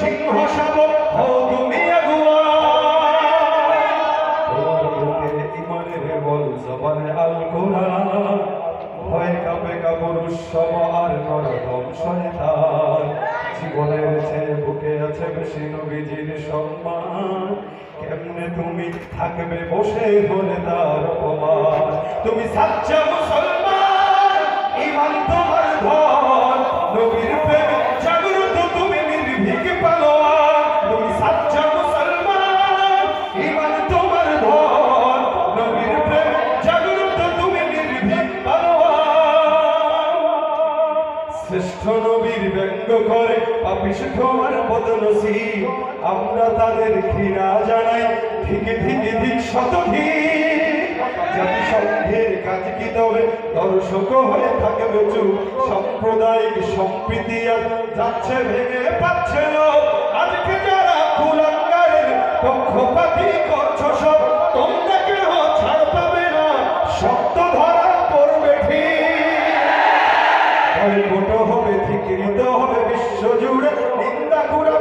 সিংহ শাবক হও তুমি আল জীবনে বুকে আছে সম্মান। কেমনে তুমি থাকবে বসে বলে তার অপমান? তুমি সাচ্চা মুসলমান। শ্রেষ্ঠ নবীর ব্যঙ্গ করে তোমার বদনসি আমরা তাদের ঘৃণা জানাই ঠিক ঠিক ঠিক শত দর্শক হয়ে থাকবে চুপ সাম্প্রদায়িক সম্প্রীতি আর যাচ্ছে ভেঙে পাচ্ছে লোক হবে হবে বিশ্ব জুড়ে নিন্দা কুড়াবে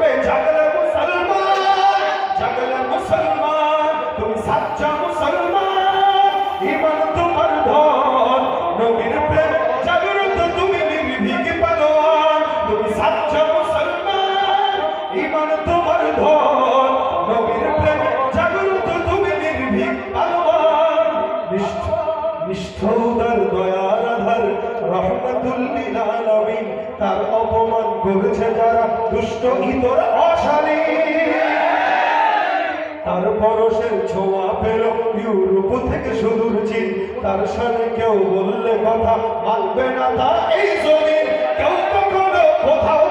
উদার দয়ার আধার রহমতুল্লিল তার অপমান করেছে যারা দুষ্ট, ইতর অশালী তার পরশের ছোঁয়া পেল ইউরোপ থেকে সুদূর চীন। তার সাথে কেউ বললে কথা মানবে না তা এই জমিন। কেউ কখনো কোথাও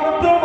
Oh. the